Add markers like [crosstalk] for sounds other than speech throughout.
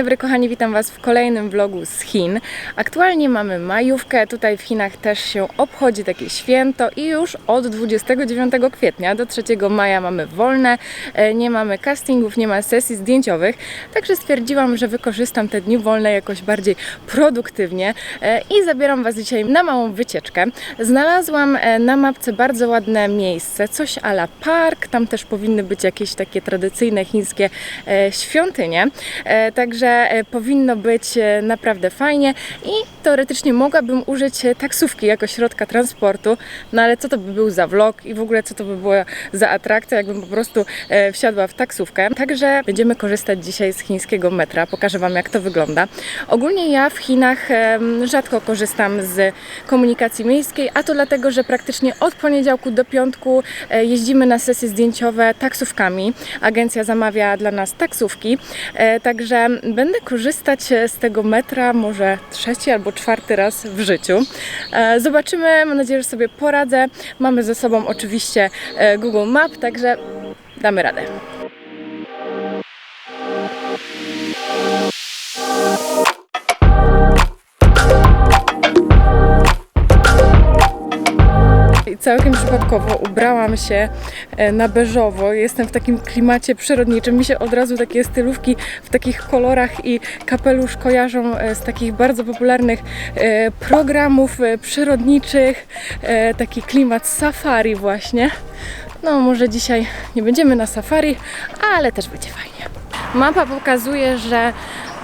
dobry kochani, witam Was w kolejnym vlogu z Chin. Aktualnie mamy majówkę, tutaj w Chinach też się obchodzi takie święto i już od 29 kwietnia do 3 maja mamy wolne, e, nie mamy castingów, nie ma sesji zdjęciowych, także stwierdziłam, że wykorzystam te dni wolne jakoś bardziej produktywnie e, i zabieram Was dzisiaj na małą wycieczkę. Znalazłam e, na mapce bardzo ładne miejsce, coś ala park, tam też powinny być jakieś takie tradycyjne chińskie świątynie. Także e, powinno być e, naprawdę fajnie i teoretycznie mogłabym użyć e, taksówki jako środka transportu, no ale co to by był za vlog i w ogóle co to by była za atrakcja, jakbym po prostu wsiadła w taksówkę. Także będziemy korzystać dzisiaj z chińskiego metra. Pokażę Wam jak to wygląda. Ogólnie ja w Chinach rzadko korzystam z komunikacji miejskiej, a to dlatego, że praktycznie od poniedziałku do piątku jeździmy na sesje zdjęciowe taksówkami. Agencja zamawia dla nas taksówki, także będę korzystać e, z tego metra może trzeci albo czwarty raz w życiu. E, Zobaczymy, mam nadzieję, że sobie poradzę. Mamy ze sobą oczywiście e, Google Map, także damy radę. Całkiem przypadkowo ubrałam się e, na beżowo. Jestem w takim klimacie przyrodniczym. Mi się od razu takie stylówki w takich kolorach i kapelusz kojarzą e, z takich bardzo popularnych e, programów przyrodniczych. Taki klimat safari właśnie. No może dzisiaj nie będziemy na safari, ale też będzie fajnie. Mapa pokazuje, że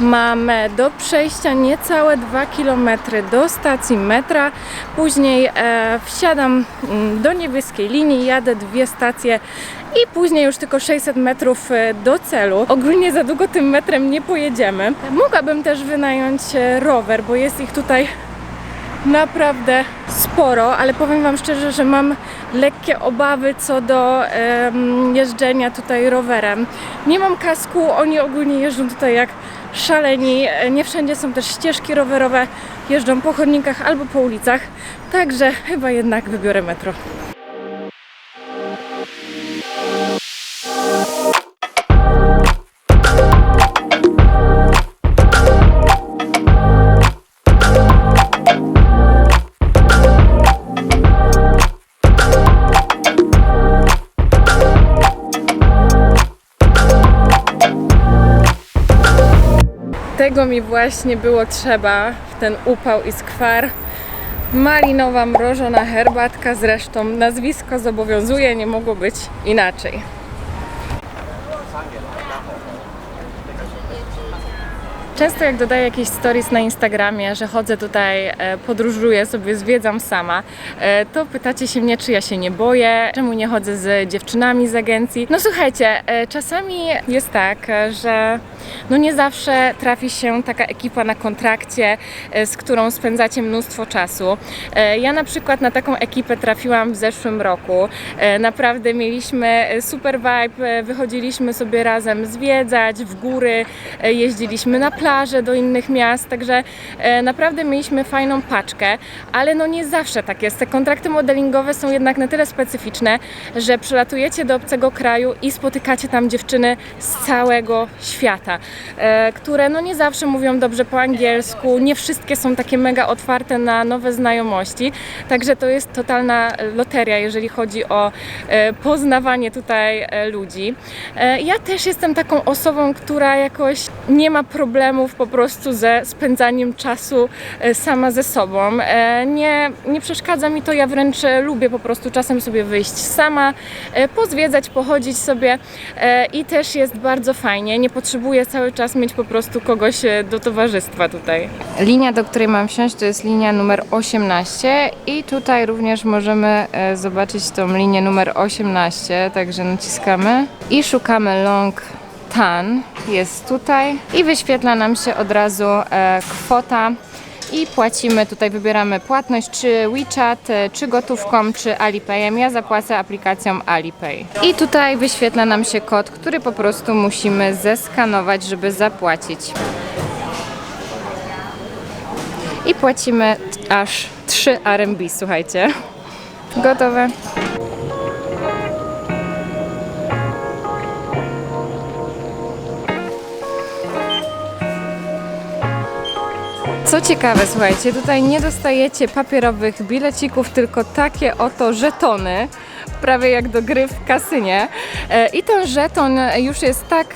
mamy do przejścia niecałe 2 km do stacji metra. Później e, wsiadam mm, do niebieskiej linii, jadę dwie stacje i później już tylko 600 metrów e, do celu. Ogólnie za długo tym metrem nie pojedziemy. Mogłabym też wynająć e, rower, bo jest ich tutaj naprawdę sporo, ale powiem Wam szczerze, że mam lekkie obawy co do jeżdżenia tutaj rowerem. Nie mam kasku, oni ogólnie jeżdżą tutaj jak szaleni. E, Nie wszędzie są też ścieżki rowerowe, jeżdżą po chodnikach albo po ulicach, także chyba jednak wybiorę metro. Tego mi właśnie było trzeba w ten upał i skwar. Malinowa mrożona herbatka, zresztą nazwisko zobowiązuje, nie mogło być inaczej. Często jak dodaję jakieś stories na Instagramie, że chodzę tutaj, e, podróżuję sobie, zwiedzam sama, e, to pytacie się mnie, czy ja się nie boję, czemu nie chodzę z dziewczynami z agencji. No słuchajcie, e, czasami jest tak, że no nie zawsze trafi się taka ekipa na kontrakcie, z którą spędzacie mnóstwo czasu. Ja na przykład na taką ekipę trafiłam w zeszłym roku. Naprawdę mieliśmy super vibe, wychodziliśmy sobie razem zwiedzać w góry, jeździliśmy na do innych miast, także e, naprawdę mieliśmy fajną paczkę, ale no nie zawsze tak jest. Te kontrakty modelingowe są jednak na tyle specyficzne, że przylatujecie do obcego kraju i spotykacie tam dziewczyny z całego świata, e, które no nie zawsze mówią dobrze po angielsku, nie wszystkie są takie mega otwarte na nowe znajomości, także to jest totalna loteria, jeżeli chodzi o e, poznawanie tutaj ludzi. Ja też jestem taką osobą, która jakoś nie ma problemów po prostu ze spędzaniem czasu e, sama ze sobą. E, Nie, nie przeszkadza mi to, ja wręcz e, lubię po prostu czasem sobie wyjść sama, pozwiedzać, pochodzić sobie i też jest bardzo fajnie. Nie potrzebuję cały czas mieć po prostu kogoś do towarzystwa tutaj. Linia, do której mam wsiąść, to jest linia numer 18 i tutaj również możemy zobaczyć tą linię numer 18, także naciskamy i szukamy Long Tan. Jest tutaj i wyświetla nam się od razu e, kwota i płacimy, tutaj wybieramy płatność, czy WeChat, e, czy gotówką, czy Alipayem. Ja zapłacę aplikacją Alipay. I tutaj wyświetla nam się kod, który po prostu musimy zeskanować, żeby zapłacić. I płacimy aż 3 RMB, słuchajcie. Gotowe. Co ciekawe, słuchajcie, tutaj nie dostajecie papierowych bilecików, tylko takie oto żetony, prawie jak do gry w kasynie. E, I ten żeton już jest tak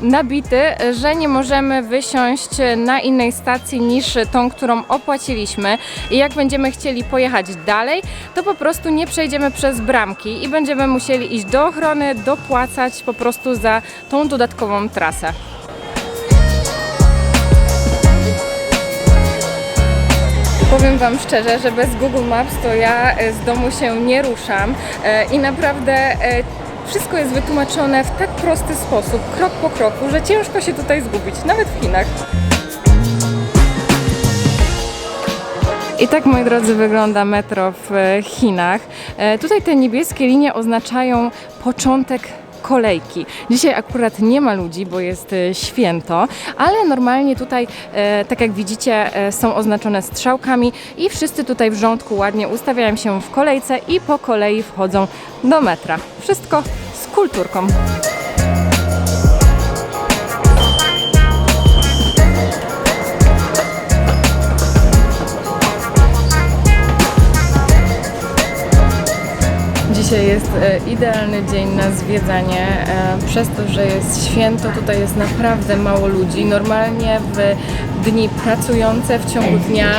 nabity, że nie możemy wysiąść na innej stacji niż tą, którą opłaciliśmy. I jak będziemy chcieli pojechać dalej, to po prostu nie przejdziemy przez bramki i będziemy musieli iść do ochrony, dopłacać po prostu za tą dodatkową trasę. Powiem Wam szczerze, że bez Google Maps to ja e, z domu się nie ruszam e, i naprawdę e, wszystko jest wytłumaczone w tak prosty sposób, krok po kroku, że ciężko się tutaj zgubić, nawet w Chinach. I tak, moi drodzy, wygląda metro w Chinach. Tutaj te niebieskie linie oznaczają początek kolejki. Dzisiaj akurat nie ma ludzi, bo jest e, święto, ale normalnie tutaj, e, tak jak widzicie, e, są oznaczone strzałkami i wszyscy tutaj w rządku ładnie ustawiają się w kolejce i po kolei wchodzą do metra. Wszystko z kulturką. Dzisiaj jest e, idealny dzień na zwiedzanie. E, Przez to, że jest święto, tutaj jest naprawdę mało ludzi. Normalnie w dni pracujące w ciągu dnia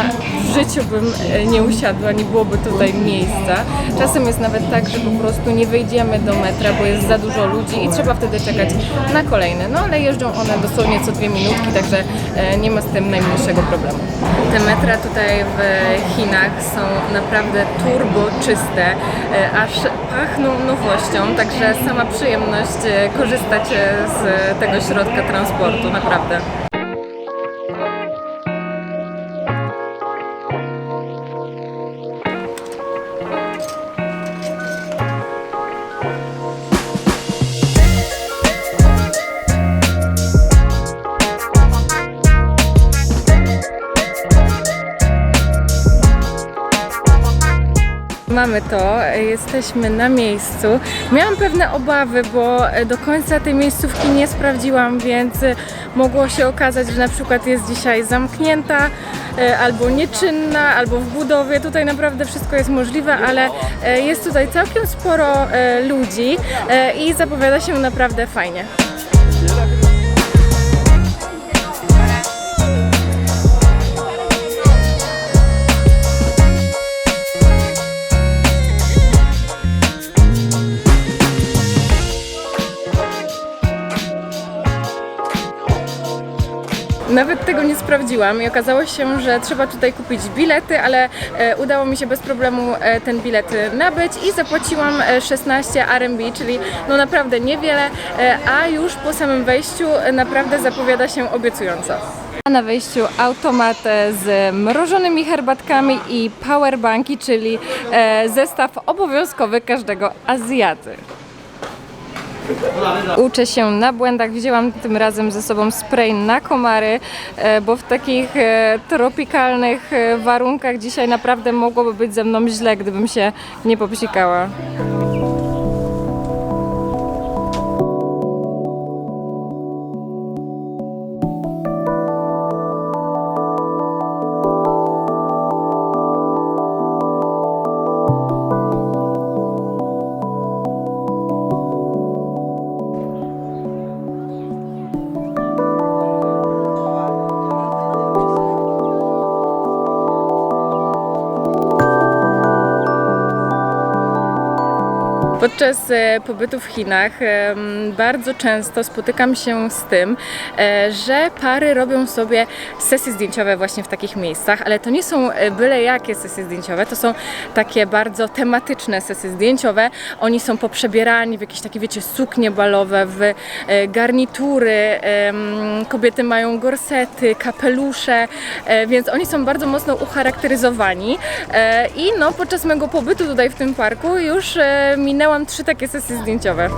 w życiu bym e, nie usiadła, nie byłoby tutaj miejsca. Czasem jest nawet tak, że po prostu nie wyjdziemy do metra, bo jest za dużo ludzi i trzeba wtedy czekać na kolejne. No ale jeżdżą one dosłownie co dwie minutki, także nie ma z tym najmniejszego problemu. Te metra tutaj w Chinach są naprawdę turbo czyste, e, aż pachną nowością, także sama przyjemność e, korzystać e, z tego środka transportu, naprawdę. Mamy to, jesteśmy na miejscu. Miałam pewne obawy, bo do końca tej miejscówki nie sprawdziłam, więc mogło się okazać, że na przykład jest dzisiaj zamknięta, e, albo nieczynna, albo w budowie. Tutaj naprawdę wszystko jest możliwe, ale e, jest tutaj całkiem sporo e, ludzi e, i zapowiada się naprawdę fajnie. Nawet tego nie sprawdziłam i okazało się, że trzeba tutaj kupić bilety, ale e, udało mi się bez problemu e, ten bilet nabyć i zapłaciłam e, 16 RMB, czyli no naprawdę niewiele, e, a już po samym wejściu e, naprawdę zapowiada się obiecująco. Na wejściu automat e, z mrożonymi herbatkami i powerbanki, czyli e, zestaw obowiązkowy każdego Azjaty. Uczę się na błędach. Wzięłam tym razem ze sobą spray na komary, e, bo w takich e, tropikalnych e, warunkach dzisiaj naprawdę mogłoby być ze mną źle, gdybym się nie popsikała. Podczas e, pobytu w Chinach bardzo często spotykam się z tym, e, że pary robią sobie sesje zdjęciowe właśnie w takich miejscach, ale to nie są e, byle jakie sesje zdjęciowe, to są takie bardzo tematyczne sesje zdjęciowe. Oni są poprzebierani w jakieś takie, wiecie, suknie balowe, w garnitury, kobiety mają gorsety, kapelusze, więc oni są bardzo mocno ucharakteryzowani i no podczas mego pobytu tutaj w tym parku już e, minęłam trzy takie sesje zdjęciowe.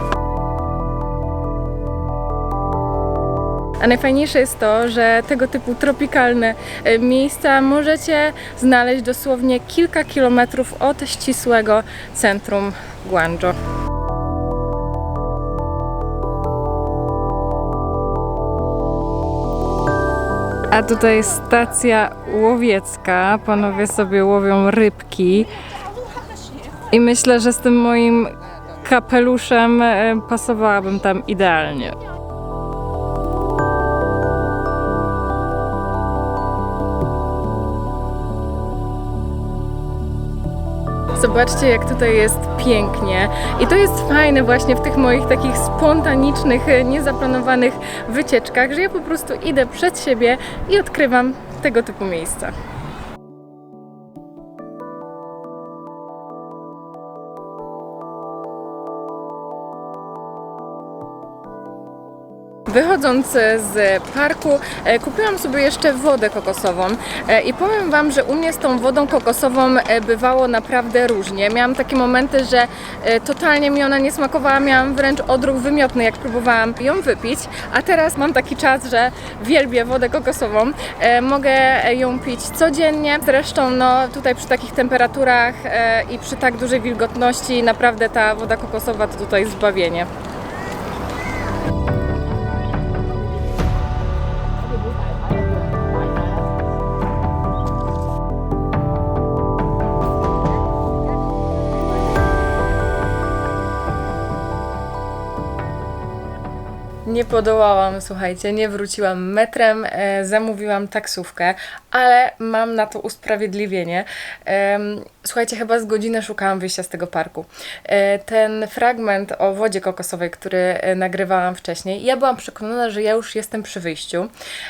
A najfajniejsze jest to, że tego typu tropikalne e, miejsca możecie znaleźć dosłownie kilka kilometrów od ścisłego centrum Guangzhou. A tutaj stacja łowiecka. Panowie sobie łowią rybki. I myślę, że z tym moim kapeluszem e, pasowałabym tam idealnie. Zobaczcie, jak tutaj jest pięknie. I to jest fajne właśnie w tych moich takich spontanicznych, e, niezaplanowanych wycieczkach, że ja po prostu idę przed siebie i odkrywam tego typu miejsca. Wychodząc z parku, e, kupiłam sobie jeszcze wodę kokosową e, i powiem Wam, że u mnie z tą wodą kokosową e, bywało naprawdę różnie. Miałam takie momenty, że totalnie mi ona nie smakowała, miałam wręcz odruch wymiotny, jak próbowałam ją wypić, a teraz mam taki czas, że wielbię wodę kokosową. Mogę ją pić codziennie, zresztą no, tutaj przy takich temperaturach i przy tak dużej wilgotności naprawdę ta woda kokosowa to tutaj zbawienie. Podołałam, słuchajcie, nie wróciłam metrem, e, zamówiłam taksówkę, ale mam na to usprawiedliwienie. Em, słuchajcie, chyba z godzinę szukałam wyjścia z tego parku. E, ten fragment o wodzie kokosowej, który e, nagrywałam wcześniej, ja byłam przekonana, że ja już jestem przy wyjściu.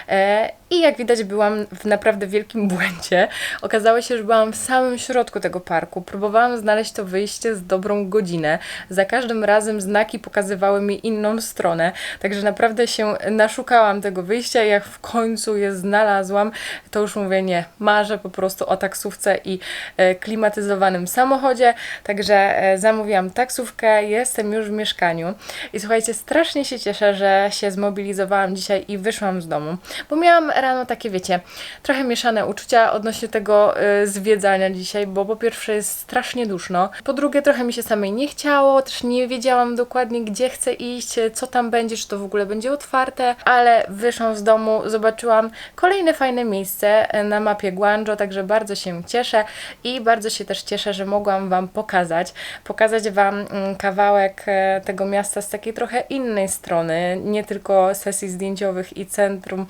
E, I jak widać, byłam w naprawdę wielkim [laughs] błędzie. Okazało się, że byłam w samym środku tego parku. Próbowałam znaleźć to wyjście z dobrą godzinę. Za każdym razem znaki pokazywały mi inną stronę. Także naprawdę się naszukałam tego wyjścia i jak w końcu je znalazłam, to już mówię nie, marzę po prostu o taksówce i e, klimatyzowanym samochodzie. Także e, zamówiłam taksówkę, jestem już w mieszkaniu i słuchajcie, strasznie się cieszę, że się zmobilizowałam dzisiaj i wyszłam z domu, bo miałam rano takie, wiecie, trochę mieszane uczucia odnośnie tego e, zwiedzania dzisiaj, bo po pierwsze jest strasznie duszno, po drugie trochę mi się samej nie chciało, też nie wiedziałam dokładnie gdzie chcę iść, co tam będzie, czy to w ogóle będzie otwarte, ale wyszłam z domu, zobaczyłam kolejne fajne miejsce na mapie Guangzhou, także bardzo się cieszę i bardzo się też cieszę, że mogłam Wam pokazać, pokazać Wam mm, kawałek e, tego miasta z takiej trochę innej strony, nie tylko sesji zdjęciowych i centrum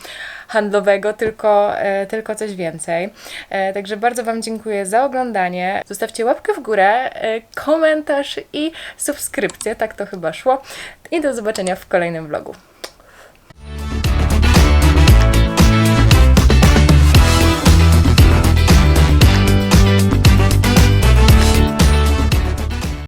handlowego, tylko, e, tylko coś więcej. E, Także bardzo Wam dziękuję za oglądanie. Zostawcie łapkę w górę, e, komentarz i subskrypcję, tak to chyba szło. I do zobaczenia w kolejnym vlogu.